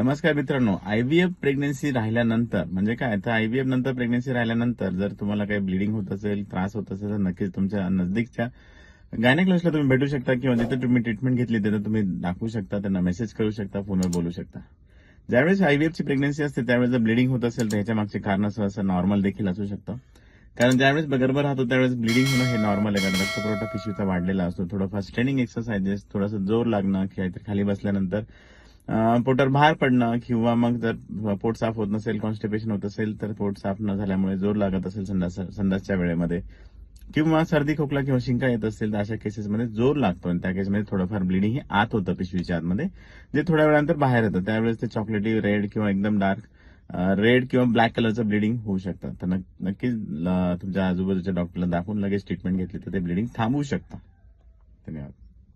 नमस्कार मित्रांनो IVF pregnancy राहिल्यानंतर म्हणजे काय? तर आयव्हीएफ नंतर प्रेग्नन्सी राहिल्यानंतर जर तुम्हाला काही ब्लिडिंग होत असेल त्रास होत असेल तर नक्कीच तुमच्या नजदीकच्या गायनेकलॉजला तुम्ही भेटू शकता किंवा जिथे तुम्ही ट्रीटमेंट घेतली तिथे तुम्ही दाखवू शकता त्यांना मेसेज करू शकता फोनवर बोलू शकता. ज्यावेळेस आयव्हीएफची प्रेग्नन्सी असते त्यावेळेस जर ब्लिडिंग होत असेल तर ह्याच्या मागचे कारण सहसा नॉर्मल देखील असू शकतं. कारण ज्यावेळेस गर्भ राहतो त्यावेळेस ब्लिडिंग होणं हे नॉर्मल आहे कारण रक्तपुरवठा पिशवीचा वाढलेला असतो. थोडंफार स्ट्रेनिंग एक्सरसाइजेस थोडंसं जोर लागणं किंवा खाली बसल्यानंतर पोटावर भार पडणं किंवा मग जर पोट साफ होत नसेल कॉन्स्टिपेशन होत असेल तर पोट साफ न झाल्यामुळे जोर लागत असेल संडास संडासच्या वेळेमध्ये. किंवा सर्दी खोकला किंवा शिंका येत असेल तर अशा केसेसमध्ये जोर लागतो आणि त्या केसमध्ये थोडंफार ब्लिडिंग हे आत होतं पिशवीच्या आतमध्ये जे थोड्या वेळानंतर बाहेर येतं. त्यावेळेस ते चॉकलेटी रेड किंवा एकदम डार्क रेड किंवा ब्लॅक कलरचं ब्लिडिंग होऊ शकतं. तर नक्कीच तुमच्या आजूबाजूच्या डॉक्टरला दाखवून लगेच ट्रीटमेंट घेतली तर ते ब्लिडिंग थांबवू शकतं. धन्यवाद.